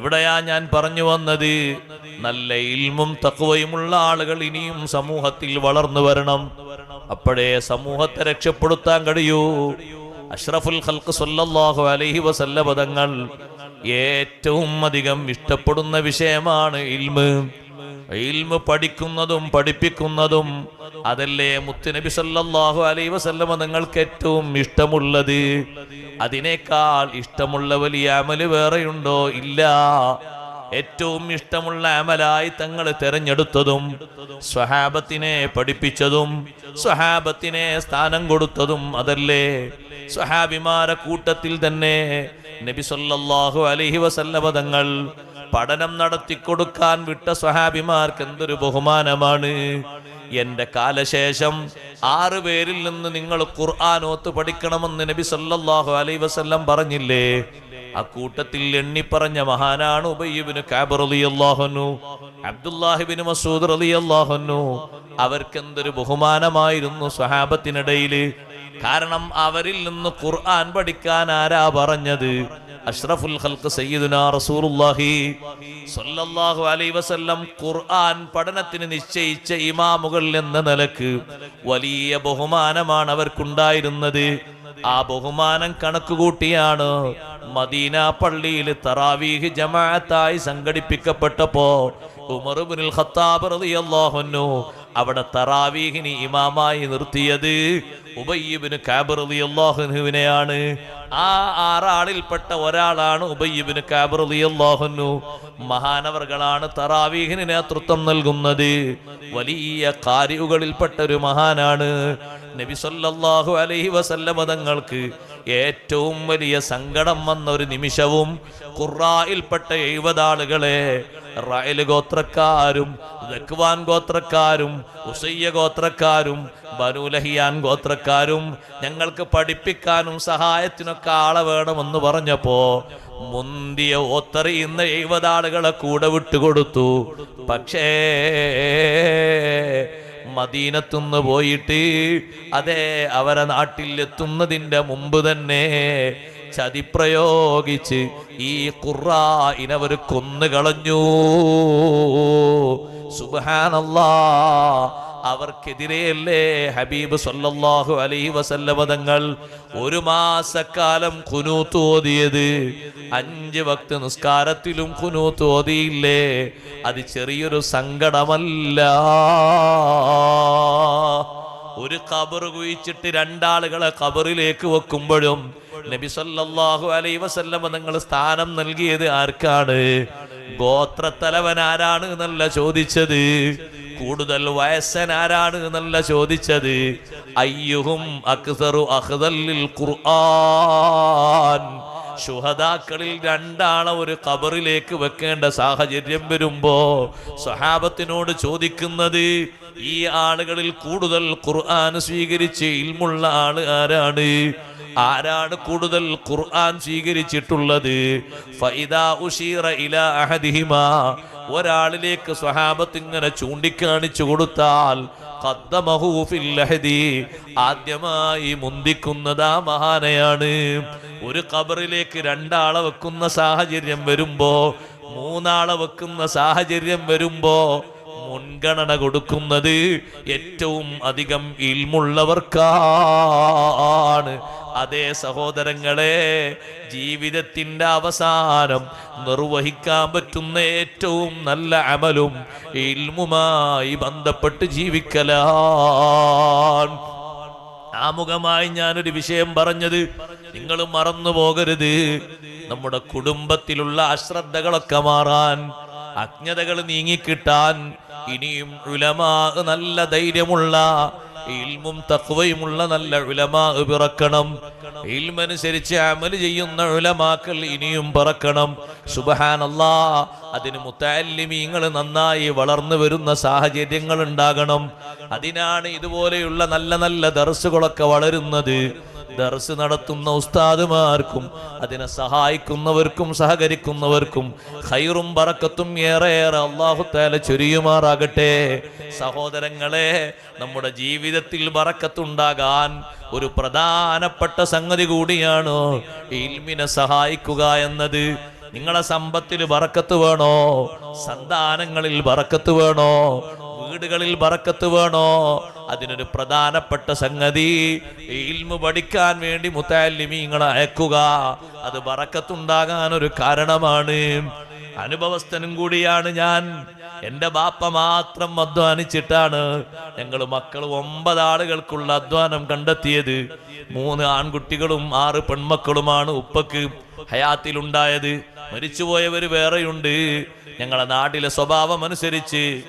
ഇവിടെയാ ഞാൻ പറഞ്ഞു വന്നത്. നല്ല ഇൽമും തക്കുവയുമുള്ള ആളുകൾ ഇനിയും സമൂഹത്തിൽ വളർന്നു വരണം. അപ്പോഴേ സമൂഹത്തെ രക്ഷപ്പെടുത്താൻ കഴിയൂ. അഷ്റഫുൽ ഖൽക്ക് സല്ലല്ലാഹു അലൈഹി വസല്ല പദങ്ങൾ ഏറ്റവും അധികം ഇഷ്ടപ്പെടുന്ന വിഷയമാണ് ഇൽമ്. ഇൽമ് പഠിക്കുന്നതും പഠിപ്പിക്കുന്നതും അതല്ലേ മുത്തുനബി സല്ലാഹു അലൈ വസല്ലമ നിങ്ങൾക്ക് ഏറ്റവും ഇഷ്ടമുള്ളത്? അതിനേക്കാൾ ഇഷ്ടമുള്ള വലിയ അമൽ വേറെയുണ്ടോ? ഇല്ല. ഏറ്റവും ഇഷ്ടമുള്ള അമലായി തങ്ങൾ തെരഞ്ഞെടുത്തതും സ്വഹാബത്തിനെ പഠിപ്പിച്ചതും സ്വഹാബത്തിനെ സ്ഥാനം കൊടുത്തതും അതല്ലേ? സ്വഹാബിമാരെ കൂട്ടത്തിൽ തന്നെ നബി സല്ലല്ലാഹു അലൈഹി വസല്ലമ തങ്ങൾ പഠനം നടത്തി കൊടുക്കാൻ വിട്ട സ്വഹാബിമാർക്ക് എന്തൊരു ബഹുമാനമാണ്. എന്റെ കാലശേഷം ആറ് പേരിൽ നിന്ന് നിങ്ങൾ ഖുർആൻ ഖുർആാനോത്ത് പഠിക്കണമെന്ന് നബി സല്ലല്ലാഹു അലൈഹി വസല്ലം പറഞ്ഞില്ലേ? ആ കൂട്ടത്തിൽ എണ്ണി പറഞ്ഞ മഹാനാണ് ഉബയ്യബിന് റളിയല്ലാഹു റളിയല്ലാഹുനു അബ്ദുല്ലാഹിബിന് മസൂദ് റളിയല്ലാഹുനു അവർക്ക് എന്തൊരു ബഹുമാനമായിരുന്നു സ്വഹാബത്തിനിടയിൽ. കാരണം അവരിൽ നിന്ന് ഖുർആൻ പഠിക്കാൻ ആരാ പറഞ്ഞത്? അഷ്റഫുൽ ഖൽക്ക് റസൂലുള്ളാഹി സ്വല്ലല്ലാഹു അലൈഹി വസല്ലം ഖുർആൻ പഠനത്തിന് നിശ്ചയിച്ച ഇമാമുകൾ എന്ന നിലയ്ക്ക് വലിയ ബഹുമാനമാണ് അവർക്കുണ്ടായിരുന്നത്. ആ ബഹുമാനം കണക്കുകൂട്ടിയാണ് മദീന പള്ളിയിൽ തറാവീഹ് ജമാഅത്തായി സംഘടിപ്പിക്കപ്പെട്ടപ്പോ ഉമർ ഖത്താബ് റളിയല്ലാഹു അൻഹു അവിടെ തറാവീഹിനി ഇമാമായി നിർത്തിയത് ഉബയ്യബിന് കാബറലി അൻഹുവിനെയാണ്. ആ ആറാളിൽപ്പെട്ട ഒരാളാണ് ഉബയ്യബിന് കാബറലി അൻഹു. മഹാനവർകളാണ് തറാവീഹിന് നേതൃത്വം നൽകുന്നത്. വലിയ കാര്യുകളിൽപ്പെട്ട ഒരു മഹാനാണ്. നബി സല്ലല്ലാഹു അലൈഹി വസല്ലമ തങ്ങൾക്ക് ഏറ്റവും വലിയ സങ്കടം വന്ന ഒരു നിമിഷവും ഖുറായിൽപ്പെട്ട എഴുപതാളുകളെ റയൽ ഗോത്രക്കാരും ദക്വാൻ ഗോത്രക്കാരും ഉസയ്യ ഗോത്രക്കാരും ബനുലഹിയാൻ ഗോത്രക്കാരും ഞങ്ങൾക്ക് പഠിപ്പിക്കാനും സഹായത്തിനൊക്കെ ആളെ വേണമെന്ന് പറഞ്ഞപ്പോ മുന്തിയ ഓത്തറിയുന്ന എഴുപതാളുകളെ കൂടെ വിട്ടുകൊടുത്തു. പക്ഷേ മദീനത്തുനിന്ന് പോയിട്ട് അതെ അവരെ നാട്ടിൽ എത്തുന്നതിന്റെ മുമ്പ് തന്നെ ചതി പ്രയോഗിച്ച് ഈ കൊന്നു കൊന്നുകളഞ്ഞു. സുബാനല്ലാ അവർക്കെതിരെയല്ലേ ഹബീബ് സല്ലല്ലാഹു അലൈഹി വസല്ലമ തങ്ങൾ ഒരു മാസക്കാലം കുനൂത്ത് ഓതിയത്? അഞ്ച് വക്ത് നിസ്കാരത്തിലും കുനൂത്ത് ഓതിയില്ലേ? അത് ചെറിയൊരു സങ്കടമല്ല. ഒരു കബർ കുഴിച്ചിട്ട് രണ്ടാളുകളെ കബറിലേക്ക് വെക്കുമ്പോഴും നബി സല്ലല്ലാഹു അലൈ വസല്ലമ നിങ്ങൾ സ്ഥാനം നൽകിയത് ആർക്കാണ്? ഗോത്രത്തലവൻ ആരാണ് എന്നല്ല ചോദിച്ചത്. കൂടുതൽ വയസ്സൻ ആരാണ് എന്നല്ല ചോദിച്ചത്. അയ്യുഹും അക്സറു അഹ്ദല്ലിൽ ഖുർആൻ. ശുഹദാക്കളിൽ രണ്ടാളെ ഒരു കബറിലേക്ക് വെക്കേണ്ട സാഹചര്യം വരുമ്പോ സഹാബത്തിനോട് ചോദിക്കുന്നത് ഈ ആളുകളിൽ കൂടുതൽ ഖുർആൻ സ്വീകരിച്ച് ഇൽമുള്ള ആൾ ആരാണ്? ആരാണ് കൂടുതൽ ഖുർആൻ സ്വീകരിച്ചിട്ടുള്ളത്? ഒരാളിലേക്ക് സ്വഹാബത്ത് ഇങ്ങനെ ചൂണ്ടിക്കാണിച്ചു കൊടുത്താൽ ആദ്യമായി മുന്തിക്കുന്നത് ആ മഹാനയാണ്. ഒരു കബറിലേക്ക് രണ്ടാളെ വെക്കുന്ന സാഹചര്യം വരുമ്പോ മൂന്നാളെ വെക്കുന്ന സാഹചര്യം വരുമ്പോ മുൻഗണന കൊടുക്കുന്നത് ഏറ്റവും അധികം ഇൽമുള്ളവർക്കാണ്. അതേ സഹോദരങ്ങളെ ജീവിതത്തിന്റെ അവസാനം നിർവഹിക്കാൻ പറ്റുന്ന ഏറ്റവും നല്ല അമലും ഇൽമുമായി ബന്ധപ്പെട്ട് ജീവിക്കലാണ്. ആമുഖമായി ഞാനൊരു വിഷയം പറഞ്ഞത് നിങ്ങൾ മറന്നു പോകരുത്. നമ്മുടെ കുടുംബത്തിലുള്ള അശ്രദ്ധകളൊക്കെ മാറാൻ അജ്ഞതകൾ നീങ്ങിക്കിട്ടാൻ ഇനിയും നല്ല ധൈര്യമുള്ള ഇൽമും തക്വയുമുള്ള നല്ല ഉലമാ പിറക്കണം. ഇൽമനുസരിച്ച് അമൽ ചെയ്യുന്ന ഉലമാക്കൾ ഇനിയും പറക്കണം. സുബഹാനല്ലാ അതിന് മുത്താലിമീങ്ങൾ നന്നായി വളർന്നു വരുന്ന സാഹചര്യങ്ങൾ ഉണ്ടാകണം അതിനാണ് ഇതുപോലെയുള്ള നല്ല നല്ല ദർസുകളൊക്കെ വളരുന്നത്. ദർസ് നടത്തുന്ന ഉസ്താദുമാർക്കും അതിനെ സഹായിക്കുന്നവർക്കും സഹകരിക്കുന്നവർക്കും ഹൈറും പറക്കത്തും ഏറെ ഏറെ അള്ളാഹു താല ചൊരിയുമാറാകട്ടെ. സഹോദരങ്ങളെ നമ്മുടെ ജീവിതത്തിൽ പറക്കത്തുണ്ടാകാൻ ഒരു പ്രധാനപ്പെട്ട സംഗതി കൂടിയാണ് ഇൽമിനെ സഹായിക്കുക എന്നത്. നിങ്ങളെ സമ്പത്തിൽ വറക്കത്ത് വേണോ? സന്താനങ്ങളിൽ വറക്കത്ത് വേണോ? വീടുകളിൽ വറക്കത്ത് വേണോ? അതിനൊരു പ്രധാനപ്പെട്ട സംഗതി ഇൽമു പഠിക്കാൻ വേണ്ടി മുത്താലിമീങ്ങളെ അയക്കുക. അത് വറക്കത്തുണ്ടാകാൻ ഒരു കാരണമാണ്. അനുഭവസ്ഥനും കൂടിയാണ് ഞാൻ. എന്റെ ബാപ്പ മാത്രം അധ്വാനിച്ചിട്ടാണ് ഞങ്ങൾ മക്കൾ ഒമ്പത് ആളുകൾക്കുള്ള അധ്വാനം കണ്ടെത്തിയത്. മൂന്ന് ആൺകുട്ടികളും ആറ് പെൺമക്കളുമാണ് ഉപ്പക്ക് ഹയാത്തിലുണ്ടായത്. മരിച്ചുപോയവര് വേറെയുണ്ട്. ഞങ്ങളെ നാട്ടിലെ സ്വഭാവം അനുസരിച്ച്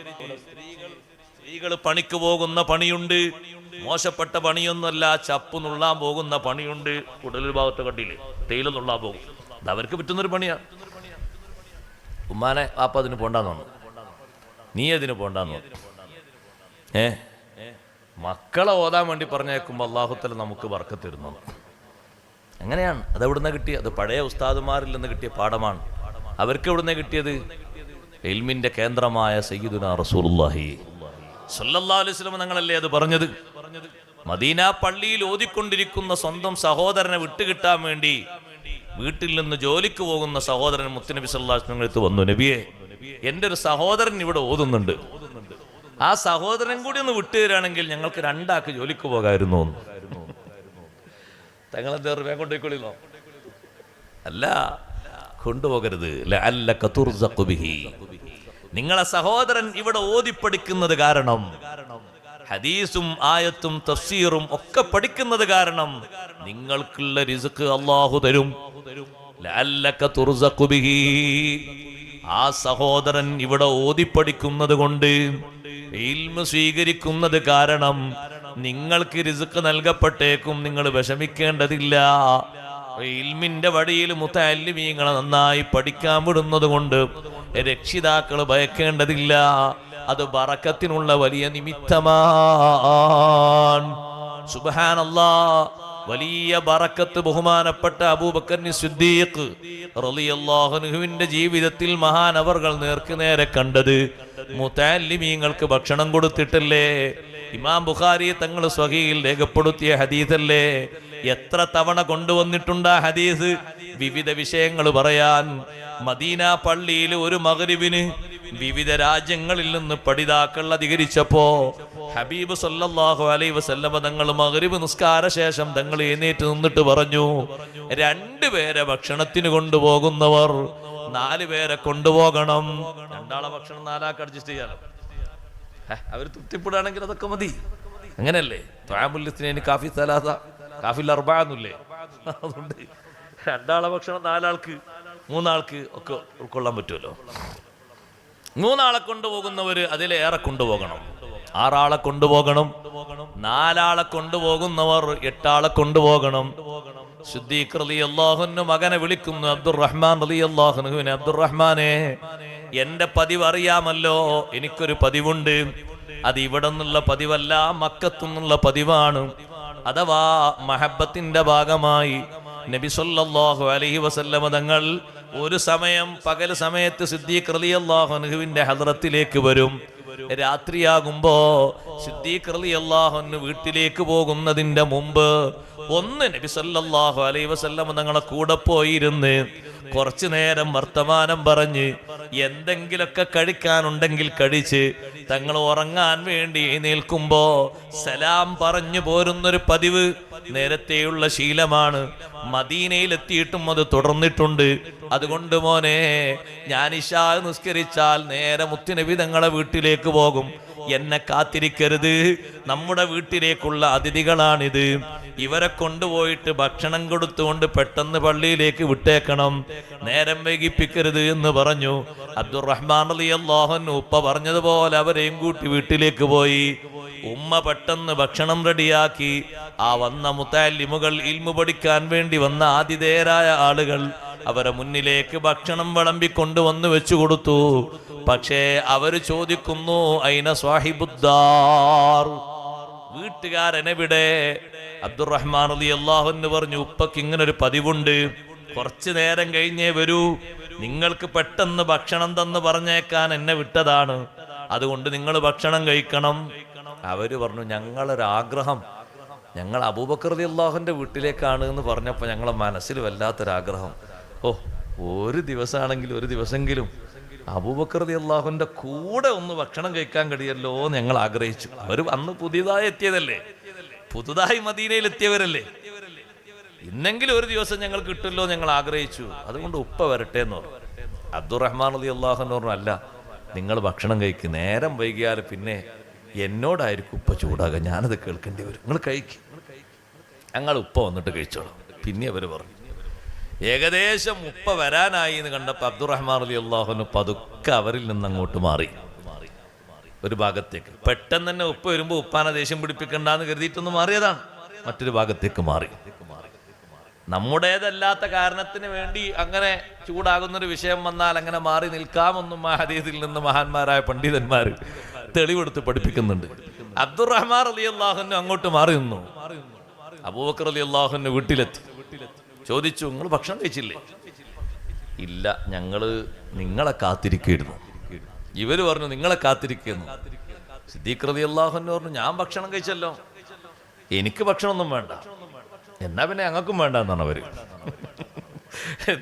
സ്ത്രീകൾ പണിക്ക് പോകുന്ന പണിയുണ്ട്. മോശപ്പെട്ട പണിയൊന്നുമല്ല ചപ്പ് നുള്ളാൻ പോകുന്ന പണിയുണ്ട്. കൂടുതൽ ഭാഗത്ത് കണ്ടില്ലേ? തേയില നുള്ളാൻ പോകും. അത് അവർക്ക് പറ്റുന്നൊരു പണിയാണ് ഉമ്മാനെ വാപ്പ അതിന് പോണ്ടാന്ന് നീ അതിന് പോണ്ടാന്ന് ഏ? മക്കളെ ഓതാൻ വേണ്ടി പറഞ്ഞേക്കുമ്പോൾ അള്ളാഹുത്തല നമുക്ക് വർക്കത്തിരുന്നു അങ്ങനെയാണ് അത് എവിടുന്ന കിട്ടിയ? അത് പഴയ ഉസ്താദുമാരിൽ നിന്ന് കിട്ടിയ പാഠമാണ്. അവർക്ക് എവിടുന്ന കിട്ടിയത്? എൽമിന്റെ കേന്ദ്രമായ സയ്യിദുന റസൂലുള്ളാഹി. വസല്ലം ഞങ്ങളല്ലേ അത് പറഞ്ഞത്? മദീന പള്ളിയിൽ ഓതിക്കൊണ്ടിരിക്കുന്ന സ്വന്തം സഹോദരനെ വിട്ടുകിട്ടാൻ വേണ്ടി വീട്ടിൽ നിന്ന് ജോലിക്ക് പോകുന്ന സഹോദരൻ മുത്തുനബി അടുത്ത് വന്നു. നബിയെ എന്റെ ഒരു സഹോദരൻ ഇവിടെ ഓതുന്നുണ്ട്. ആ സഹോദരൻ കൂടി ഒന്ന് വിട്ടുതരാണെങ്കിൽ ഞങ്ങൾക്ക് രണ്ടാക്ക് ജോലിക്ക് പോകായിരുന്നു തങ്ങളെന്താ കൊണ്ടുപോയിക്കൊള്ളില്ലോ അല്ല കൊണ്ടുപോകരുത്. ലഅല്ലക തുർസഖു ബിഹി. നിങ്ങളെ സഹോദരൻ ഇവിടെ ഓതിപ്പടിക്കുന്നത് കാരണം ഹദീസും ആയത്തും തഫ്സീറും ഒക്കെ പഠിക്കുന്നത് കാരണം നിങ്ങൾക്കുള്ള റിസ്ക് അള്ളാഹു തരും. ആ സഹോദരൻ ഇവിടെ ഓതിപ്പടിക്കുന്നത് കൊണ്ട് സ്വീകരിക്കുന്നത് കാരണം നിങ്ങൾക്ക് റിസ്ക് നൽകപ്പെട്ടേക്കും നിങ്ങൾ വിഷമിക്കേണ്ടതില്ല ഇൽമിന്റെ വഴിയിൽ മുത്തല്ലിമീങ്ങളെ നന്നായി പഠിക്കാൻ വിടുന്നത് കൊണ്ട് രക്ഷിതാക്കൾ ഭയക്കേണ്ടതില്ല. അത് ബറക്കത്തിനുള്ള വലിയ നിമിത്തമാണ്. വലിയ ബറക്കത്ത് ബഹുമാനപ്പെട്ട അബൂബക്കർ സിദ്ദീഖ് റളിയല്ലാഹുവിന്റെ ജീവിതത്തിൽ നേർക്ക് നേരെ കണ്ടത്. മുത്താലിമീങ്ങൾക്ക് ഭക്ഷണം കൊടുത്തിട്ടല്ലേ? ഇമാം ബുഖാരി തങ്ങൾ സ്വഹിയിൽ രേഖപ്പെടുത്തിയ ഹദീസല്ലേ? എത്ര തവണ കൊണ്ടുവന്നിട്ടുണ്ട് ആ ഹദീസ്? വിവിധ വിഷയങ്ങൾ പറയാൻ. മദീന പള്ളിയിൽ ഒരു മകരിവിന് വിവിധ രാജ്യങ്ങളിൽ നിന്ന് പഠിതാക്കൾ അധികരിച്ചപ്പോ ഹബീബ് സല്ലാഹു അലൈ വസല്ലമ തങ്ങൾ മഗ്രിബ് നിസ്കാര ശേഷം തങ്ങൾ എഴുന്നേറ്റ് നിന്നിട്ട് പറഞ്ഞു രണ്ടുപേരെ ഭക്ഷണത്തിന് കൊണ്ടുപോകുന്നവർ നാല് പേരെ കൊണ്ടുപോകണം. രണ്ടാളെ ഭക്ഷണം നാലാക്ക് അഡ്ജസ്റ്റ് ചെയ്യാലോ? അവർ തൃപ്തിപ്പെടുകയാണെങ്കിൽ അതൊക്കെ മതി. അങ്ങനെയല്ലേ? ത്വാമുല്യത്തിന് കാഫി സലാസ. കാഫിൽ അർബാന്നില്ലേ അതുകൊണ്ട് രണ്ടാളെ ഭക്ഷണം നാലാൾക്ക് മൂന്നാൾക്ക് ഒക്കെ ഉൾക്കൊള്ളാൻ പറ്റുമല്ലോ. മൂന്നാളെ കൊണ്ടുപോകുന്നവര് അതിലേറെ കൊണ്ടുപോകണം. ആറാളെ കൊണ്ടുപോകണം നാലാളെ കൊണ്ടുപോകുന്നവർ എട്ടാളെ കൊണ്ടുപോകണം. സിദ്ദീഖ് അള്ളാഹുന് മകനെ വിളിക്കുന്നു അബ്ദുറഹ്മാൻ റലി അള്ളാഹുനുവിനെ അബ്ദുറഹ്മാനെ എന്റെ പതിവ് അറിയാമല്ലോ എനിക്കൊരു പതിവുണ്ട്. അത് ഇവിടെ നിന്നുള്ള പതിവല്ല മക്കത്തു നിന്നുള്ള പതിവാണ്. അഥവാ മഹബത്തിന്റെ ഭാഗമായി നബി സല്ലല്ലാഹു അലൈഹി വസല്ലമ തങ്ങൾ ഒരു സമയം പകൽ സമയത്ത് സിദ്ദീഖ് റളിയല്ലാഹു അൻഹുവിന്റെ ഹദ്റത്തിലേക്ക് വരും. രാത്രിയാകുമ്പോ സിദ്ദീഖ് അൻഹു വീട്ടിലേക്ക് പോകുന്നതിന്റെ മുമ്പ് ഒന്ന് നബി സല്ലല്ലാഹു അലൈഹി വസല്ലമ തങ്ങളെ കൂടെ പോയിരുന്ന് കുറച്ചു നേരം വർത്തമാനം പറഞ്ഞ് എന്തെങ്കിലൊക്കെ കഴിക്കാനുണ്ടെങ്കിൽ കഴിച്ച് തങ്ങൾ ഉറങ്ങാൻ വേണ്ടി നിൽക്കുമ്പോ സലാം പറഞ്ഞു പോരുന്നൊരു പതിവ് നേരത്തെയുള്ള ശീലമാണ്. മദീനയിലെത്തിയിട്ടും അത് തുടർന്നിട്ടുണ്ട്. അതുകൊണ്ട് മോനെ ഞാൻ ഇഷാ നിസ്കരിച്ചാൽ നേരെ മുത്തിനബി തങ്ങളെ വീട്ടിലേക്ക് പോകും. എന്നെ കാത്തിരിക്കരുത്. നമ്മുടെ വീട്ടിലേക്കുള്ള അതിഥികളാണിത്. ഇവരെ കൊണ്ടുപോയിട്ട് ഭക്ഷണം കൊടുത്തുകൊണ്ട് പെട്ടെന്ന് പള്ളിയിലേക്ക് വിട്ടേക്കണം. നേരം വൈകിപ്പിക്കരുത് എന്ന് പറഞ്ഞു. അബ്ദുറഹ്മാൻ അലി അള്ളാഹൻ ഉപ്പ പറഞ്ഞതുപോലെ അവരെയും കൂട്ടി വീട്ടിലേക്ക് പോയി. ഉമ്മ പെട്ടെന്ന് ഭക്ഷണം റെഡിയാക്കി. ആ വന്ന മുത്താലിമുകൾ ഇൽമു പഠിക്കാൻ വേണ്ടി വന്ന ആതിഥേയരായ ആളുകൾ അവരെ മുന്നിലേക്ക് ഭക്ഷണം വിളമ്പി കൊണ്ടുവന്ന് വെച്ചു കൊടുത്തു. പക്ഷേ അവർ ചോദിക്കുന്നു അയിന സ്വാഹിബുദ്ദാർ വീട്ടുകാരനെവിടെ? അബ്ദുറഹ്മാൻ അലി അള്ളാഹു എന്ന് പറഞ്ഞു ഉപ്പക്ക് ഇങ്ങനെ ഒരു പതിവുണ്ട്. കുറച്ചു നേരം കഴിഞ്ഞേ വരൂ. നിങ്ങൾക്ക് പെട്ടെന്ന് ഭക്ഷണം തന്ന് പറഞ്ഞേക്കാൻ എന്നെ വിട്ടതാണ്. അതുകൊണ്ട് നിങ്ങൾ ഭക്ഷണം കഴിക്കണം. അവർ പറഞ്ഞു ഞങ്ങളൊരാഗ്രഹം ഞങ്ങൾ അബൂബക്കർ അള്ളാഹുന്റെ വീട്ടിലേക്കാണ് എന്ന് പറഞ്ഞപ്പോൾ ഞങ്ങളെ മനസ്സിൽ വല്ലാത്തൊരാഗ്രഹം. ഓ ഒരു ദിവസമാണെങ്കിലും ഒരു ദിവസമെങ്കിലും അബൂബക്കർദി അള്ളാഹുന്റെ കൂടെ ഒന്ന് ഭക്ഷണം കഴിക്കാൻ കഴിയല്ലോ എന്ന് ഞങ്ങൾ ആഗ്രഹിച്ചു. അവർ അന്ന് പുതിയതായി എത്തിയതല്ലേ? പുതുതായി മദീനയിൽ എത്തിയവരല്ലേ? ഇന്നെങ്കിലും ഒരു ദിവസം ഞങ്ങൾ കിട്ടുമല്ലോ ഞങ്ങൾ ആഗ്രഹിച്ചു. അതുകൊണ്ട് ഉപ്പ വരട്ടെ എന്ന് പറഞ്ഞു. അബ്ദുറഹ്മാൻ അലി അള്ളാഹു എന്ന് പറഞ്ഞു അല്ല നിങ്ങൾ ഭക്ഷണം കഴിക്കും. നേരം വൈകിയാൽ പിന്നെ എന്നോടായിരിക്കും ഉപ്പ ചൂടാകുക. ഞാനത് കേൾക്കേണ്ടി വരും. നിങ്ങൾ കഴിക്കും. ഞങ്ങൾ ഉപ്പ വന്നിട്ട് കഴിച്ചോളാം. പിന്നെ അവർ പറഞ്ഞു. ഏകദേശം ഉപ്പ വരാനായി എന്ന് കണ്ടപ്പോൾ അബ്ദുറഹ്മാൻ അലി അള്ളാഹുന് പതുക്കെ അവരിൽ നിന്ന് അങ്ങോട്ട് മാറി. ഒരു ഭാഗത്തേക്ക്. പെട്ടെന്ന് തന്നെ ഉപ്പ് വരുമ്പോൾ ഉപ്പാനെ ദേഷ്യം പിടിപ്പിക്കണ്ടെന്ന് കരുതിയിട്ടൊന്ന് മാറിയതാണ്. മറ്റൊരു ഭാഗത്തേക്ക് മാറി. നമ്മുടേതല്ലാത്ത കാരണത്തിന് വേണ്ടി അങ്ങനെ ചൂടാകുന്നൊരു വിഷയം വന്നാൽ അങ്ങനെ മാറി നിൽക്കാമെന്നും മഹദീദിൽ നിന്ന് മഹാന്മാരായ പണ്ഡിതന്മാർ തെളിവെടുത്ത് പഠിപ്പിക്കുന്നുണ്ട്. അബ്ദുറഹ്മാൻ അലി അള്ളാഹുന് അങ്ങോട്ട് മാറി നിന്നു. അബൂബക്കർ അലി അള്ളാഹുന്റെ വീട്ടിലെത്തി. ചോദിച്ചു നിങ്ങൾ ഭക്ഷണം കഴിച്ചില്ലേ? ഇല്ല ഞങ്ങൾ നിങ്ങളെ കാത്തിരിക്കുന്നു ഇവർ പറഞ്ഞു നിങ്ങളെ കാത്തിരിക്കുന്നു സിദ്ദീഖ് റതി അള്ളാഹുന്ന് പറഞ്ഞു ഞാൻ ഭക്ഷണം കഴിച്ചല്ലോ. എനിക്ക് ഭക്ഷണമൊന്നും വേണ്ട. എന്നാ പിന്നെ ഞങ്ങൾക്കും വേണ്ട എന്നാണ് അവർ.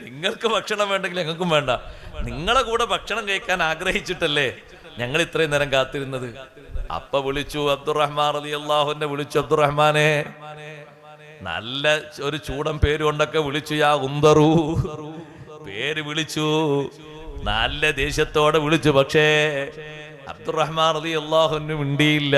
നിങ്ങൾക്ക് ഭക്ഷണം വേണ്ടെങ്കിൽ ഞങ്ങൾക്കും വേണ്ട. നിങ്ങളെ കൂടെ ഭക്ഷണം കഴിക്കാൻ ആഗ്രഹിച്ചിട്ടല്ലേ ഞങ്ങൾ ഇത്രയും നേരം കാത്തിരുന്നത്? അപ്പ വിളിച്ചു അബ്ദുറഹ്മാൻ അലി അള്ളാഹുവിനെ വിളിച്ചു അബ്ദുറഹ്മാനെ നല്ല ഒരു ചൂടൻ പേര് കൊണ്ടൊക്കെ വിളിച്ചു യാ ഉന്തറു പേര് വിളിച്ചു. നല്ല ദേഷ്യത്തോടെ വിളിച്ചു. പക്ഷേ അബ്ദുറഹ്മാൻ അലി അള്ളാഹുന്നു മിണ്ടിയില്ല.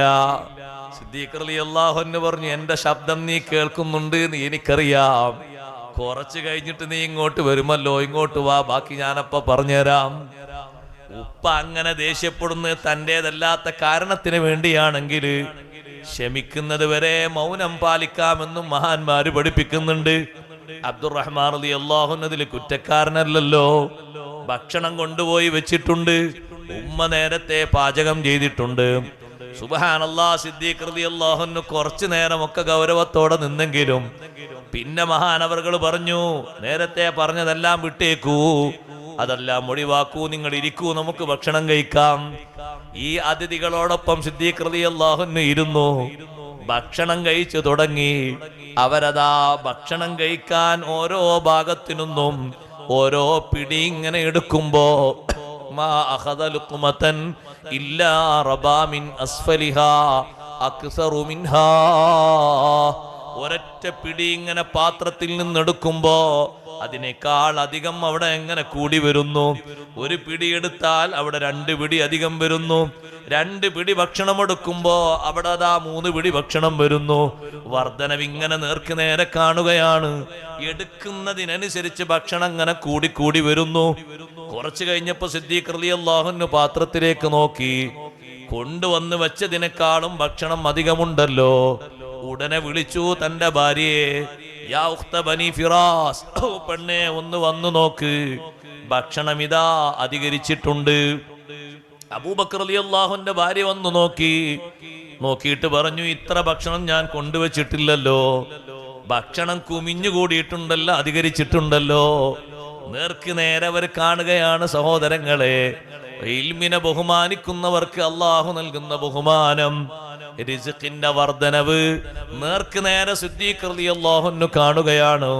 സിദ്ദീഖ് അലി അള്ളാഹുന് പറഞ്ഞു എന്റെ ശബ്ദം നീ കേൾക്കുന്നുണ്ട് എന്ന് എനിക്കറിയാം. കുറച്ച് കഴിഞ്ഞിട്ട് നീ ഇങ്ങോട്ട് വരുമല്ലോ. ഇങ്ങോട്ട് വാ ബാക്കി ഞാനപ്പ പറഞ്ഞുതരാം. ഉപ്പ അങ്ങനെ ദേഷ്യപ്പെടുന്നത് തന്റെതല്ലാത്ത കാരണത്തിന് വേണ്ടിയാണെങ്കിൽ ക്ഷമിക്കുന്നത് വരെ മൗനം പാലിക്കാമെന്നും മഹാന്മാര് പഠിപ്പിക്കുന്നുണ്ട്. അബ്ദുറഹ്മാൻ അലി അള്ളാഹുന്നതിൽ കുറ്റക്കാരനല്ലല്ലോ. ഭക്ഷണം കൊണ്ടുപോയി വെച്ചിട്ടുണ്ട്. ഉമ്മ നേരത്തെ പാചകം ചെയ്തിട്ടുണ്ട്. സുബഹാനല്ലാ സിദ്ദീഖ് റളി അള്ളാഹുന് കുറച്ചു നേരമൊക്കെ ഗൗരവത്തോടെ നിന്നെങ്കിലും. പിന്നെ മഹാനവറുകൾ പറഞ്ഞു നേരത്തെ പറഞ്ഞതെല്ലാം വിട്ടേക്കൂ. അതെല്ലാം ഒഴിവാക്കൂ. നിങ്ങൾ ഇരിക്കൂ. നമുക്ക് ഭക്ഷണം കഴിക്കാം. ഈ അതിഥികളോടൊപ്പം സിദ്ദീഖ് അള്ളാഹുന് ഇരുന്നു. ഭക്ഷണം കഴിച്ചു തുടങ്ങി. അവരതാ ഭക്ഷണം കഴിക്കാൻ ഓരോ ഭാഗത്തിനൊന്നും ഓരോ പിടി ഇങ്ങനെ എടുക്കുമ്പോ ഇല്ലാ റബാമിൻ അസ്ഫലിഹ അസ്ഫലിഹാ അക്സറു മിൻഹാ. ഒരൊറ്റ പിടി ഇങ്ങനെ പാത്രത്തിൽ നിന്നെടുക്കുമ്പോ അതിനേക്കാൾ അധികം അവിടെ എങ്ങനെ കൂടി വരുന്നു? ഒരു പിടി എടുത്താൽ അവിടെ രണ്ട് പിടി അധികം വരുന്നു. രണ്ട് പിടി ഭക്ഷണം എടുക്കുമ്പോ അവിടെ അതാ മൂന്ന് പിടി ഭക്ഷണം വരുന്നു. വർധനവ് ഇങ്ങനെ നേർക്ക് നേരെ കാണുകയാണ്. എടുക്കുന്നതിനനുസരിച്ച് ഭക്ഷണം കൂടി കൂടി വരുന്നു. കുറച്ചു കഴിഞ്ഞപ്പോ സിദ്ദീഖ് അള്ളാഹുന് പാത്രത്തിലേക്ക് നോക്കി. കൊണ്ടുവന്ന് വെച്ചതിനേക്കാളും ഭക്ഷണം അധികമുണ്ടല്ലോ. ഉടനെ വിളിച്ചു തന്റെ ഭാര്യയെ യാ ബനി ഫിറാസ്. പെണ്ണെ ഒന്ന് വന്നു നോക്ക്. ഭക്ഷണം ഇതാ അധികരിച്ചിട്ടുണ്ട്. അബൂബക്കർ അലി അള്ളാഹുന്റെ ഭാര്യ വന്നു നോക്കി. നോക്കിയിട്ട് പറഞ്ഞു ഇത്ര ഭക്ഷണം ഞാൻ കൊണ്ടുവച്ചിട്ടില്ലല്ലോ. ഭക്ഷണം കുമിഞ്ഞുകൂടിയിട്ടുണ്ടല്ലോ അധികരിച്ചിട്ടുണ്ടല്ലോ. നേർക്ക് നേരെ അവർ കാണുകയാണ് സഹോദരങ്ങളെ. ഇൽമിനെ ബഹുമാനിക്കുന്നവർക്ക് അള്ളാഹു നൽകുന്ന ബഹുമാനം. റിസ്ഖിന്റെ വർധനവ് നേർക്ക് നേരെ സിദ്ദീഖ് അള്ളാഹുന്നു കാണുകയാണ്.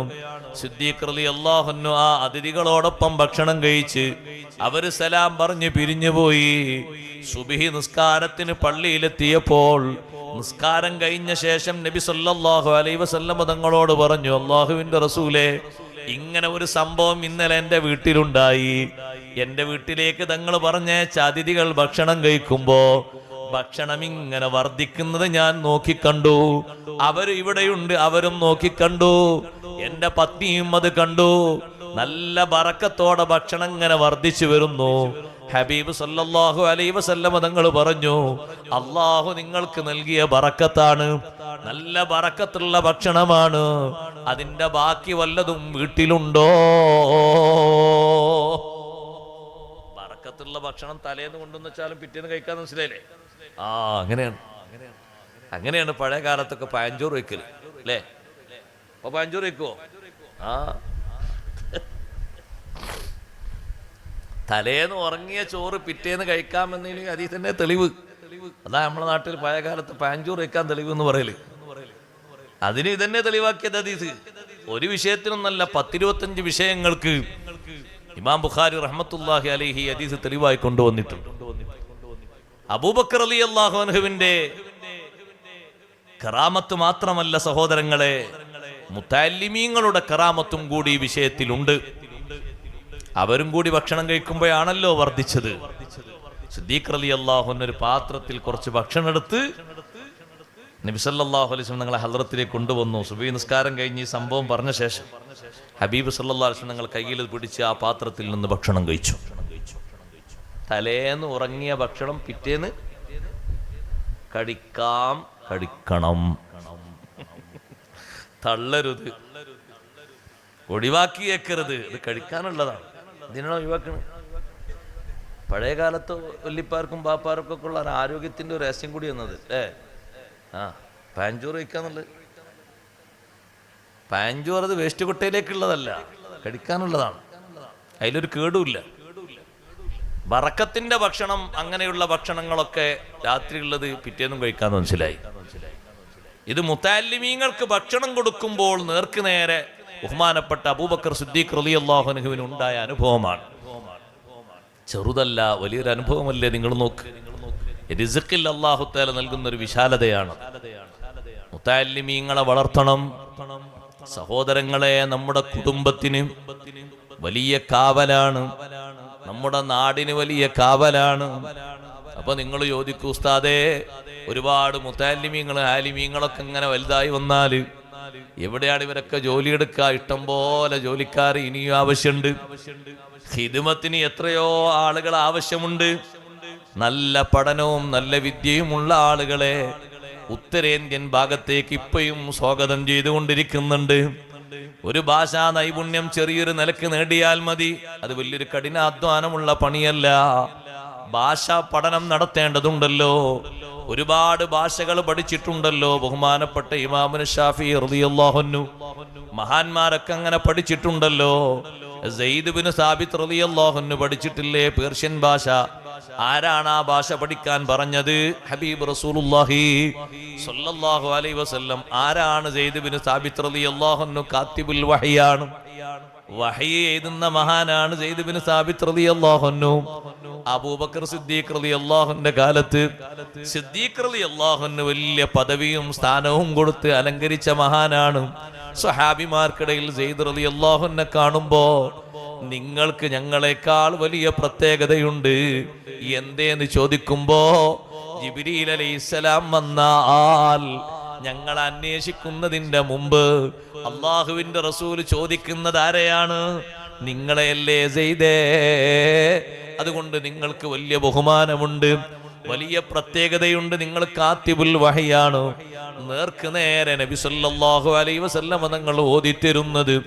സിദ്ദീഖ് അള്ളാഹുന്നു ആ അതിഥികളോടൊപ്പം ഭക്ഷണം കഴിച്ച് അവർ സലാം പറഞ്ഞ് പിരിഞ്ഞുപോയി സുബിഹി നിസ്കാരത്തിന് പള്ളിയിലെത്തിയപ്പോൾ നിസ്കാരം കഴിഞ്ഞ ശേഷം നബി സല്ലല്ലാഹു അലൈഹി വസല്ലമ തങ്ങളോട് പറഞ്ഞു അള്ളാഹുവിന്റെ റസൂലെ ഇങ്ങനെ ഒരു സംഭവം ഇന്നലെ എന്റെ വീട്ടിലുണ്ടായി. എന്റെ വീട്ടിലേക്ക് തങ്ങൾ പറഞ്ഞ അതിഥികൾ ഭക്ഷണം കഴിക്കുമ്പോ ഭക്ഷണം ഇങ്ങനെ വർദ്ധിക്കുന്നത് ഞാൻ നോക്കിക്കണ്ടു. അവർ ഇവിടെയുണ്ട് അവരും നോക്കിക്കണ്ടു. എന്റെ പത്നിയും അത് കണ്ടു. നല്ല ബറക്കത്തോടെ ഭക്ഷണം ഇങ്ങനെ വർദ്ധിച്ചു വരുന്നു. ഹബീബ് സല്ലാഹു അലൈ വസല്ലമ തങ്ങൾ പറഞ്ഞു അള്ളാഹു നിങ്ങൾക്ക് നൽകിയ ബറക്കത്താണ്. നല്ല ബറക്കത്തുള്ള ഭക്ഷണമാണ്. അതിന്റെ ബാക്കി വല്ലതും വീട്ടിലുണ്ടോ? ബറക്കത്തുള്ള ഭക്ഷണം തലേന്ന് കൊണ്ടുവന്നു വെച്ചാലും പിറ്റേന്ന് കഴിക്കാൻ മനസ്സിലായില്ലേ? ആ അങ്ങനെയാണ്. അങ്ങനെയാണ് പഴയ കാലത്തൊക്കെ പഴഞ്ചോറ് വെക്കൽ അല്ലേ? അപ്പൊ പഴഞ്ചോറ് വെക്കുവോ? ആ. തലേന്ന് ഉറങ്ങിയ ചോറ് പിറ്റേന്ന് കഴിക്കാമെന്നതിന് അതിൽ തന്നെ തെളിവ്. അതാ നമ്മുടെ നാട്ടിൽ പഴയ കാലത്ത് പാഞ്ചൂറ് വെക്കാൻ തെളിവ് എന്ന് പറയൽ. അതിന് ഇതന്നെ തെളിവാക്കിയത് അതീസ് ഒരു വിഷയത്തിനൊന്നല്ല പത്തിരുപത്തഞ്ച് വിഷയങ്ങൾക്ക് ഇമാം ബുഖാരി റഹ്മത്തുല്ലാഹി അലൈഹി അതീസ് തെളിവായി കൊണ്ടുവന്നിട്ടുണ്ട്. അബൂബക്കർ അലി അള്ളാഹുവിന്റെ കറാമത്ത് മാത്രമല്ല സഹോദരങ്ങളെ മുത്താലിമീങ്ങളുടെ കറാമത്തും കൂടി ഈ വിഷയത്തിലുണ്ട്. അവരും കൂടി ഭക്ഷണം കഴിക്കുമ്പോഴാണല്ലോ വർദ്ധിച്ചത്. സിദ്ദീഖ് അലി അള്ളാഹുവിന് ഒരു പാത്രത്തിൽ കുറച്ച് ഭക്ഷണം എടുത്ത് നബിസല്ലാഹു അലൈഹി നിങ്ങളെ ഹലറത്തിലേക്ക് കൊണ്ടുവന്നു. സുബി നിസ്കാരം കഴിഞ്ഞ് ഈ സംഭവം പറഞ്ഞ ശേഷം ഹബീബ് സല്ലാ അലൈഹി നിങ്ങൾ കയ്യിൽ പിടിച്ച് ആ പാത്രത്തിൽ നിന്ന് ഭക്ഷണം കഴിച്ചു. തലേന്ന് ഉറങ്ങിയ ഭക്ഷണം പിറ്റേന്ന് കടിക്കാം കടിക്കണം. തള്ളരുത്. ഒഴിവാക്കിയേക്കരുത്. ഇത് കഴിക്കാനുള്ളതാണ് ഇതിനാണ് ഒഴിവാക്കണത്. പഴയ കാലത്ത് വല്ലിപ്പാർക്കും ബാപ്പാർക്കും ഒക്കെ ഉള്ള ആരോഗ്യത്തിന്റെ ഒരു രഹസ്യം കൂടി എന്നത് ഏ? ആ പാഞ്ചോറ് കഴിക്കാന്നുള്ളത്. പാഞ്ചോറ് അത് വേസ്റ്റ് കൊട്ടയിലേക്കുള്ളതല്ല. കഴിക്കാനുള്ളതാണ് അതിലൊരു കേടുമില്ല ബറക്കത്തിന്റെ ഭക്ഷണം അങ്ങനെയുള്ള ഭക്ഷണങ്ങളൊക്കെ രാത്രിയുള്ളത് പിറ്റേന്നും കഴിക്കാൻ മനസ്സിലായി. ഇത് മുത്താലിമീങ്ങൾക്ക് ഭക്ഷണം കൊടുക്കുമ്പോൾ നേർക്ക് നേരെ ബഹുമാനപ്പെട്ട അബൂബക്കർ സിദ്ദീഖ് റലി അള്ളാഹുനുഹുവിന് ഉണ്ടായ അനുഭവമാണ്. ചെറുതല്ല വലിയൊരു അനുഭവമല്ലേ നിങ്ങൾ നോക്ക്. റിസക്കിൽ അള്ളാഹു താല നൽകുന്ന ഒരു വിശാലതയാണ്. മുത്താലിമീങ്ങളെ വളർത്തണം. സഹോദരങ്ങളെ നമ്മുടെ കുടുംബത്തിന് വലിയ കാവലാണ്. നമ്മുടെ നാടിന് വലിയ കാവലാണ്. അപ്പൊ നിങ്ങൾ ചോദിക്കൂ ഉസ്താദേ ഒരുപാട് മുത്താലിമീങ്ങൾ ആലിമീങ്ങളൊക്കെ ഇങ്ങനെ വലുതായി വന്നാൽ എവിടെയാണ് ഇവരൊക്കെ ജോലിയെടുക്കുക ഇഷ്ടം പോലെ ജോലിക്കാർ ഇനിയും ആവശ്യമുണ്ട്. ഹിദുമത്തിന് എത്രയോ ആളുകൾ ആവശ്യമുണ്ട്. നല്ല പഠനവും നല്ല വിദ്യയുമുള്ള ആളുകളെ ഉത്തരേന്ത്യൻ ഭാഗത്തേക്ക് ഇപ്പോഴും സ്വാഗതം ചെയ്തുകൊണ്ടിരിക്കുന്നുണ്ട്. ഒരു ഭാഷാ നൈപുണ്യം ചെറിയൊരു നിലയ്ക്ക് നേടിയാൽ മതി. അത് വലിയൊരു കഠിനാധ്വാനമുള്ള പണിയല്ല. ഭാഷാ പഠനം നടത്തേണ്ടതുണ്ടല്ലോ. ഒരുപാട് ഭാഷകൾ പഠിച്ചിട്ടുണ്ടല്ലോ. ബഹുമാനപ്പെട്ട ഇമാമുൻ ഷാഫി റളിയല്ലാഹുന്നു മഹാന്മാരൊക്കെ അങ്ങനെ പഠിച്ചിട്ടുണ്ടല്ലോ. സെയ്ദ് ബിൻ സാബിത്ത് റളിയല്ലാഹുന്നു പഠിച്ചിട്ടില്ലേ? പേർഷ്യൻ ഭാഷ. ആരാണ് ആ ഭാഷ പഠിക്കാൻ പറഞ്ഞത്? ഹബീബ് റസൂലുള്ളാഹി സ്വല്ലല്ലാഹു അലൈഹി വസല്ലം. ആരാണ് സെയ്ദ് ബിൻ സാബിത്ത് റളിയല്ലാഹുന്നു കാത്തിബുൽ വഹിയാണ്? വഹി എഴുതുന്ന മഹാനാണ് സെയ്ദ് ബിൻ റളിയല്ലാഹു അൻഹു. അബൂബക്കർ സിദ്ദീഖ് റളിയല്ലാഹുവിന്റെ കാലത്ത് സിദ്ദീഖ് റളിയല്ലാഹുവിന് വലിയ പദവിയും സ്ഥാനവും കൊടുത്ത് അലങ്കരിച്ച മഹാനാണ്. സ്വഹാബിമാർക്കിടയിൽ സെയ്ദ് റളിയല്ലാഹുവിനെ കാണുമ്പോ നിങ്ങൾക്ക് ഞങ്ങളെക്കാൾ വലിയ പ്രത്യേകതയുണ്ട്. എന്തേന്ന് ചോദിക്കുമ്പോ ജിബിരിൽ അലൈഹിസ്സലാം വന്നാൽ ഞങ്ങൾ അന്വേഷിക്കുന്നതിന്റെ മുമ്പ് അള്ളാഹുവിന്റെ റസൂൽ ചോദിക്കുന്നത് ആരെയാണ്? നിങ്ങളെയല്ലേ ചെയ്തേ അതുകൊണ്ട് നിങ്ങൾക്ക് വലിയ ബഹുമാനമുണ്ട്. വലിയ പ്രത്യേകതയുണ്ട്. നിങ്ങൾ കാത്തിബുൽ വഹയാണ്. നേർക്ക് നേരെ നബി സല്ലല്ലാഹു അലൈഹി വസല്ലമ തങ്ങൾ ഓതിത്തരുന്നത്.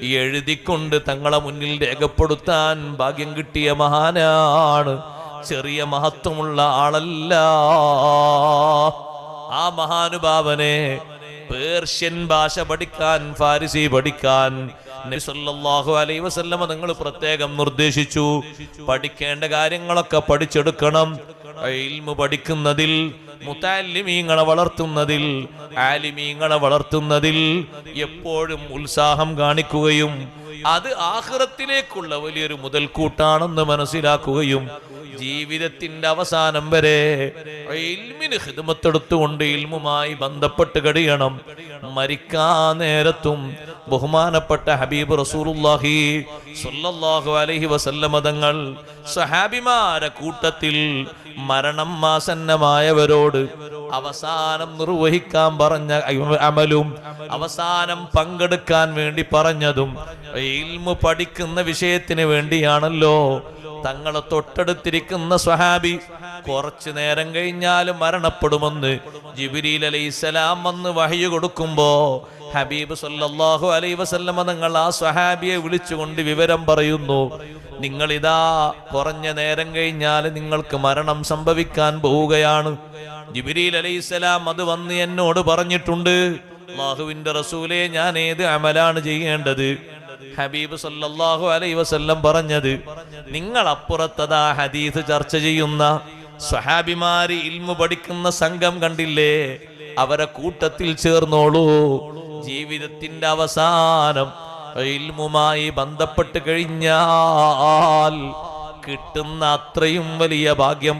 എഴുതിക്കൊണ്ട് തങ്ങളെ മുന്നിൽ രേഖപ്പെടുത്താൻ ഭാഗ്യം കിട്ടിയ മഹാനാണ്. ചെറിയ മഹത്വമുള്ള ആളല്ല. ആ മഹാനുഭാവനെ പേർഷ്യൻ ഭാഷ പഠിക്കാൻ ഫാരിസി പഠിക്കാൻ നബി അലൈ വസല്ലമ നിങ്ങൾ പ്രത്യേകം നിർദ്ദേശിച്ചു. പഠിക്കേണ്ട കാര്യങ്ങളൊക്കെ പഠിച്ചെടുക്കണം. പഠിക്കുന്നതിൽ മുത്താലിമീങ്ങളെ വളർത്തുന്നതിൽ ആലിമീങ്ങളെ വളർത്തുന്നതിൽ എപ്പോഴും ഉത്സാഹം കാണിക്കുകയും അത് ആഹ്റത്തിലേക്കുള്ള വലിയൊരു മുതൽക്കൂട്ടാണെന്ന് മനസ്സിലാക്കുകയും ജീവിതത്തിന്റെ അവസാനം വരെ ഹിദ്മത്തെടുത്തുകൊണ്ട് ഇൽമുമായി ബന്ധപ്പെട്ട് കഴിയണം മരിക്കാ നേരത്തും ബഹുമാനപ്പെട്ട ഹബീബ് സ്വല്ലല്ലാഹു അലൈഹി വസല്ലമ തങ്ങൾ സഹാബിമാരെ കൂട്ടത്തിൽ മരണം ആസന്നമായവരോട് അവസാനം നിർവഹിക്കാൻ പറഞ്ഞ അമലും അവസാനം പങ്കെടുക്കാൻ വേണ്ടി പറഞ്ഞതും ഇൽമു പഠിക്കുന്ന വിഷയത്തിന് വേണ്ടിയാണല്ലോ തങ്ങളെ തൊട്ടടുത്തിരിക്കുന്ന സ്വഹാബി കുറച്ചു നേരം കഴിഞ്ഞാൽ മരണപ്പെടുമെന്ന് ജിബിരിൽ അലൈഹിസ്സലാം വന്ന് വഹയു കൊടുക്കുമ്പോ ഹബീബ് സല്ലാഹു അലൈ വസല്ലമ നിങ്ങൾ ആ സ്വഹാബിയെ വിളിച്ചുകൊണ്ട് വിവരം പറയുന്നു. നിങ്ങൾ ഇതാ കുറഞ്ഞ നേരം കഴിഞ്ഞാൽ നിങ്ങൾക്ക് മരണം സംഭവിക്കാൻ പോവുകയാണ്. ജിബിരിൽ അലൈഹിസ്സലാം അത് വന്ന് എന്നോട് പറഞ്ഞിട്ടുണ്ട്. അള്ളാഹുവിന്റെ റസൂലെ ഞാൻ ഏത് അമലാണ് ചെയ്യേണ്ടത്? ഹബീബ് സല്ലല്ലാഹു അലൈഹി വസല്ലം പറഞ്ഞത് നിങ്ങൾ അപ്പുറത്തതാ ഹദീസ് ചർച്ച ചെയ്യുന്ന സ്വഹാബിമാര് ഇൽമു പഠിക്കുന്ന സംഘം കണ്ടില്ലേ? അവരെ കൂട്ടത്തിൽ ചേർന്നോളൂ. ജീവിതത്തിന്റെ അവസാനം ഇൽമുമായി ബന്ധപ്പെട്ട് കഴിഞ്ഞാൽ കിട്ടുന്ന അത്രയും വലിയ ഭാഗ്യം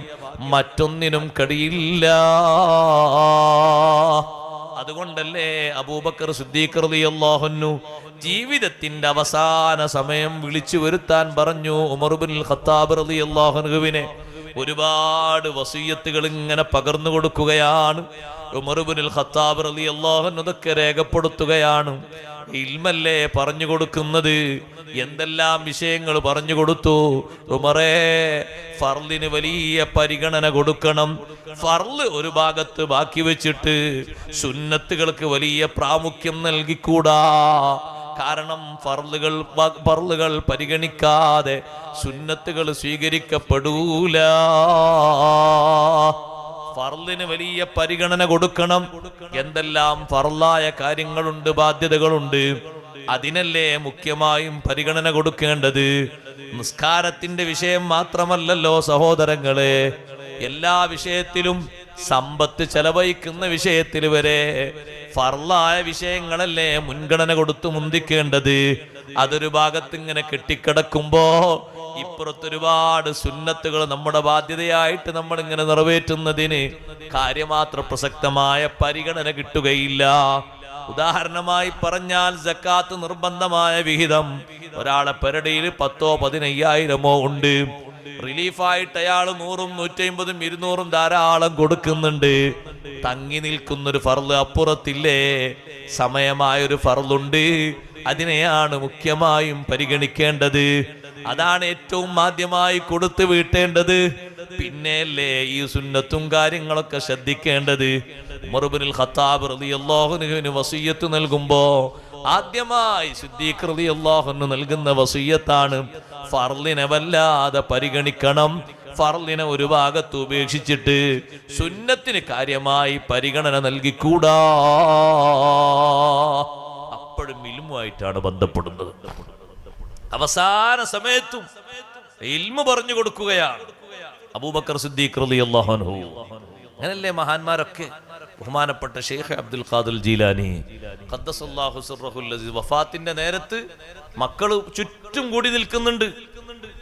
മറ്റൊന്നിനും കഴിയില്ല അതുകൊണ്ടല്ലേ അബൂബക്കർ സിദ്ദീഖ് റളിയല്ലാഹുന്നു ജീവിതത്തിന്റെ അവസാന സമയം വിളിച്ചു വരുത്താൻ പറഞ്ഞു ഉമർബിൻ ഖത്താബ് റളിയല്ലാഹുവിനെ ഒരുപാട് വസീയത്തുകൾ ഇങ്ങനെ പകർന്നു കൊടുക്കുകയാണ്. ഉമർബിൻ ഖത്താബ് റളിയല്ലാഹു അതൊക്കെ രേഖപ്പെടുത്തുകയാണ്. ഇൽമല്ലേ പറഞ്ഞു കൊടുക്കുന്നത്? എന്തെല്ലാം വിഷയങ്ങൾ പറഞ്ഞു കൊടുത്തു? ഉമറേ ഫർലിന് വലിയ പരിഗണന കൊടുക്കണം. ഫർൽ ഒരു ഭാഗത്ത് ബാക്കി വെച്ചിട്ട് സുന്നത്തുകൾക്ക് വലിയ പ്രാമുഖ്യം നൽകിക്കൂടാ. കാരണം ഫർലുകൾ വ- ഫർലുകൾ പരിഗണിക്കാതെ സുന്നത്തുകൾ സ്വീകരിക്കപ്പെടൂല. ഫർലിന് വലിയ പരിഗണന കൊടുക്കണം. എന്തെല്ലാം ഫർലായ കാര്യങ്ങളുണ്ട് ബാധ്യതകളുണ്ട് അതിനല്ലേ മുഖ്യമായും പരിഗണന കൊടുക്കേണ്ടത്? നിസ്കാരത്തിന്റെ വിഷയം മാത്രമല്ലല്ലോ സഹോദരങ്ങളെ. എല്ലാ വിഷയത്തിലും സമ്പത്ത് ചെലവഴിക്കുന്ന വിഷയത്തിൽ വരെ ഫർലായ വിഷയങ്ങളല്ലേ മുൻഗണന കൊടുത്തു മുന്തിക്കേണ്ടത്? അതൊരു ഭാഗത്ത് ഇങ്ങനെ കെട്ടിക്കിടക്കുമ്പോ ഇപ്പുറത്തൊരുപാട് സുന്നത്തുകൾ നമ്മുടെ ബാധ്യതയായിട്ട് നമ്മൾ ഇങ്ങനെ നിറവേറ്റുന്നതിന് കാര്യമാത്ര പ്രസക്തമായ പരിഗണന കിട്ടുകയില്ല. ഉദാഹരണമായി പറഞ്ഞാൽ ജക്കാത്ത് നിർബന്ധമായ വിഹിതം. ഒരാളെ പെരടിയിൽ പത്തോ പതിനയ്യായിരമോ ഉണ്ട്. റിലീഫായിട്ട് അയാൾ നൂറും നൂറ്റമ്പതും ഇരുന്നൂറും ധാരാളം കൊടുക്കുന്നുണ്ട്. തങ്ങി നിൽക്കുന്നൊരു ഫർൾ അപ്പുറത്തില്ലേ? സമയമായൊരു ഫർളുണ്ട് അതിനെയാണ് മുഖ്യമായും പരിഗണിക്കേണ്ടത്. അതാണ് ഏറ്റവും ആദ്യമായി കൊടുത്തു വീട്ടേണ്ടത്. പിന്നെയല്ലേ ഈ സുന്നത്തും കാര്യങ്ങളൊക്കെ ശ്രദ്ധിക്കേണ്ടത്. ഉമർബിനുൽ ഖത്താബ് റളിയല്ലാഹുവിന് വസീയത്ത് നൽകുമ്പോ ആദ്യമായി സിദ്ദീഖ് റളിയല്ലാഹുവിന് നൽകുന്ന വസീയത്താണ് ഫർലിനെ വല്ലാതെ പരിഗണിക്കണം. ഫർലിനെ ഒരു ഭാഗത്ത് ഉപേക്ഷിച്ചിട്ട് സുന്നത്തിന് കാര്യമായി പരിഗണന നൽകിക്കൂടാ. അപ്പോഴും ഇൽമുമായിട്ടാണ് ബന്ധപ്പെടുന്നത്. അവസാന സമയത്തും ഇൽമു പറഞ്ഞു കൊടുക്കുകയാണ്. അബൂബക്കർ സിദ്ദീഖ് റളിയല്ലാഹു അൻഹു. അങ്ങനല്ലേ മഹാന്മാരൊക്കെ? ബഹുമാനപ്പെട്ട ഷെയ്ഖ് അബ്ദുൽ ഖാദുൽ ജീലാനി. വഫാത്തിന്റെ നേരത്ത് മക്കൾ ചുറ്റും കൂടി നിൽക്കുന്നുണ്ട്.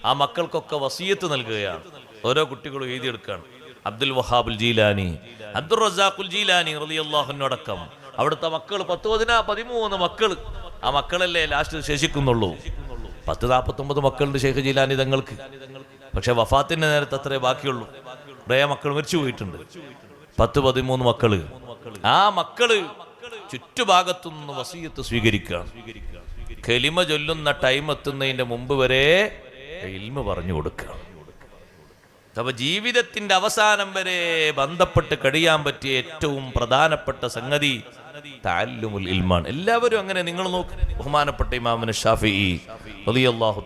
ആ മക്കൾക്കൊക്കെ വസീയത്ത് നൽകുകയാണ്. ഓരോ കുട്ടികളും എഴുതിയെടുക്കുകയാണ്. അബ്ദുൽ വഹാബുൽ ജീലാനി അബ്ദുൽ റസാഖുൽ ജീലാനി റളിയല്ലാഹുവിനോടക്കം അവിടുത്തെ മക്കൾ പത്ത് പതിനാ പതിമൂന്ന് മക്കൾ ആ മക്കളല്ലേ ലാസ്റ്റ് ശേഷിക്കുന്നുള്ളൂ. പത്ത് നാൽപ്പത്തൊമ്പത് മക്കളുണ്ട് ഷെയ്ഖ് ജീലാനി തങ്ങൾക്ക്. പക്ഷെ വഫാത്തിന്റെ നേരത്ത് അത്രേ ബാക്കിയുള്ളൂ. കുറേ മക്കൾ മരിച്ചു പോയിട്ടുണ്ട് പത്ത് പതിമൂന്ന് മക്കൾ. ആ മക്കൾ ചുറ്റുഭാഗത്തു നിന്ന് വസീയത്ത് സ്വീകരിക്കുക. കെലിമ ചൊല്ലുന്ന ടൈം എത്തുന്നതിന്റെ മുമ്പ് വരെ ഇൽമ പറഞ്ഞു കൊടുക്കുക. അപ്പൊ ജീവിതത്തിന്റെ അവസാനം വരെ ബന്ധപ്പെട്ട് കഴിയാൻ പറ്റിയ ഏറ്റവും പ്രധാനപ്പെട്ട സംഗതി താലുമുൽ ഇൽമാണ്. എല്ലാവരും അങ്ങനെ നിങ്ങൾ നോക്ക്. ബഹുമാനപ്പെട്ട ഇമാമിന് ഷാഫി റളിയല്ലാഹു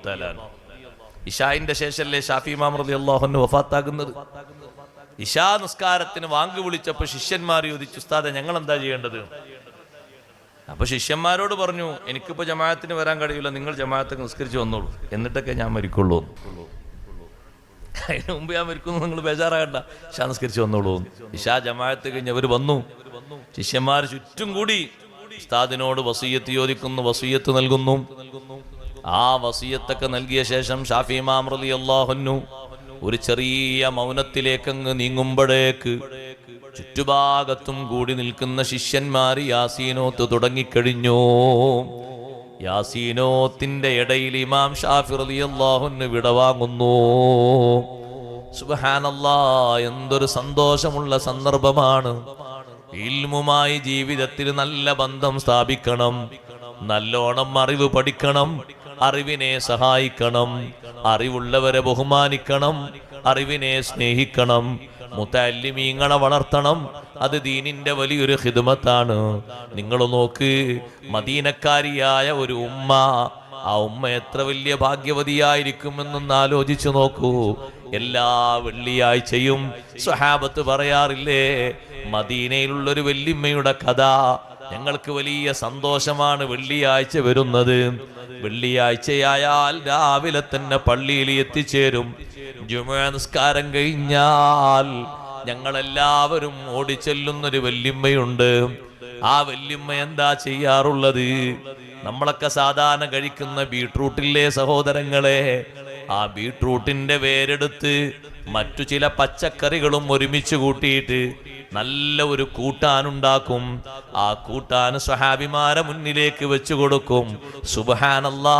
ഇഷായിന്റെ ശേഷല്ലേ ഷാഫി ഇമാം റളിയല്ലാഹുവിന് വഫാത്താകുന്നത്? ഇഷാ നിസ്കാരത്തിന് വാങ്ക് വിളിച്ചപ്പോൾ ശിഷ്യന്മാർ ചോദിച്ചു ഉസ്താദെ ഞങ്ങൾ എന്താ ചെയ്യേണ്ടത്? അപ്പൊ ശിഷ്യന്മാരോട് പറഞ്ഞു എനിക്കിപ്പോ ജമാഅത്തിന് വരാൻ കഴിയില്ല നിങ്ങൾ ജമാഅത്ത് നിസ്കരിച്ച് വന്നോളൂ. എന്നിട്ടൊക്കെ ഞാൻ മരിക്കുള്ളൂ. അതിനു മുമ്പ് ഞാൻ മരിക്കുന്നു നിങ്ങൾ ബേജാറാകണ്ട. ഇഷാ നിസ്കരിച്ച് വന്നോളൂ. ഇഷാ ജമാഅത്ത് കഴിഞ്ഞ് അവർ വന്നു. ശിഷ്യന്മാർ ചുറ്റും കൂടി ഉസ്താദിനോട് വസീയത്ത് ചോദിക്കുന്നു വസീയത്ത് നൽകുന്നു. ആ വസീയത്തൊക്കെ നൽകിയ ശേഷം ഷാഫി ഇമാം റളിയല്ലാഹുന്നു ഒരു ചെറിയ മൗനത്തിലേക്കങ്ങ് നീങ്ങുമ്പോഴേക്ക് ചുറ്റുഭാഗത്തും കൂടി നിൽക്കുന്ന ശിഷ്യന്മാർ യാസീനോത്ത് തുടങ്ങിക്കഴിഞ്ഞു. യാസീനോത്തിന്റെ ഇടയിൽ ഇമാം ഷാഫി അള്ളാഹുന് വിടവാങ്ങുന്നു സുബ്ഹാനല്ലാ എന്തൊരു സന്തോഷമുള്ള സന്ദർഭമാണ്. ഇൽമുമായി ജീവിതത്തിൽ നല്ല ബന്ധം സ്ഥാപിക്കണം. നല്ലോണം അറിവ് പഠിക്കണം. അറിവിനെ സഹായിക്കണം. അറിവുള്ളവരെ ബഹുമാനിക്കണം. അറിവിനെ സ്നേഹിക്കണം. മുത്തല്ലിമീങ്ങളെ വളർത്തണം. അത് ദീനിന്റെ വലിയൊരു ഹിദമത്താണ് നിങ്ങൾ നോക്ക് മദീനക്കാരിയായ ഒരു ഉമ്മ ആ ഉമ്മ എത്ര വലിയ ഭാഗ്യവതിയായിരിക്കുമെന്നൊന്ന് ആലോചിച്ചു നോക്കൂ. എല്ലാ വെള്ളിയാഴ്ചയും സ്വഹാബത്ത് പറയാറില്ലേ മദീനയിലുള്ള ഒരു വെല്ലിമ്മയുടെ കഥ ഞങ്ങൾക്ക് വലിയ സന്തോഷമാണ് വെള്ളിയാഴ്ച വരുന്നത്. വെള്ളിയാഴ്ചയായാൽ രാവിലെ തന്നെ പള്ളിയിൽ എത്തിച്ചേരും. ജുമുഅ നിസ്കാരം കഴിഞ്ഞാൽ ഞങ്ങളെല്ലാവരും ഓടിച്ചെല്ലുന്നൊരു വല്യമ്മയുണ്ട്. ആ വല്യമ്മ എന്താ ചെയ്യാറുള്ളത്? നമ്മളൊക്കെ സാധാരണ കഴിക്കുന്ന ബീട്രൂട്ടില്ലേ സഹോദരങ്ങളെ ആ ബീട്രൂട്ടിന്റെ വേരെടുത്ത് മറ്റു ചില പച്ചക്കറികളും ഒരുമിച്ച് കൂട്ടിയിട്ട് നല്ല ഒരു കൂട്ടാനുണ്ടാക്കും. ആ കൂട്ടാന് സ്വഹാബിമാരെ മുന്നിലേക്ക് വെച്ചു കൊടുക്കും. സുബഹാനല്ലാ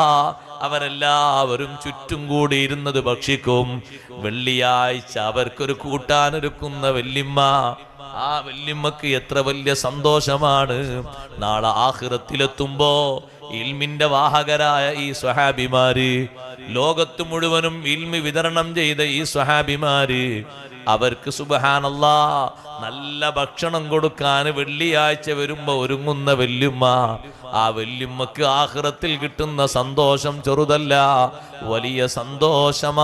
അവരെല്ലാവരും ചുറ്റും കൂടി ഇരുന്നത് ഭക്ഷിക്കും. വെള്ളിയാഴ്ച അവർക്കൊരു കൂട്ടാനൊരുക്കുന്ന വെല്ലിമ്മ ആ വല്യമ്മക്ക് എത്ര വലിയ സന്തോഷമാണ്. നാളെ ആഹൃത്തിലെത്തുമ്പോ ഇൽമിന്റെ വാഹകരായ ഈ സ്വഹാബിമാര് ലോകത്ത് മുഴുവനും ഇൽമി വിതരണം ചെയ്ത ഈ സ്വഹാബിമാര് അവർക്ക് സുബഹാനല്ല നല്ല ഭക്ഷണം കൊടുക്കാൻ വെള്ളിയാഴ്ച വരുമ്പോ ഒരുങ്ങുന്ന വല്യമ്മ. ആ വല്യമ്മക്ക് ആഹ്റത്തിൽ കിട്ടുന്ന സന്തോഷം ചെറുതല്ല വലിയ സന്തോഷമാണ്.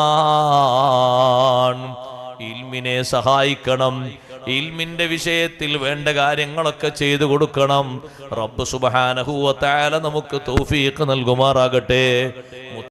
ഇൽമിനെ സഹായിക്കണം ഇൽമിന്റെ വിഷയത്തിൽ വേണ്ട കാര്യങ്ങളൊക്കെ ചെയ്തു കൊടുക്കണം. റബ്ബ് സുബഹാനഹുവ തആല നമുക്ക് തൗഫീഖ് നൽകുമാറാകട്ടെ.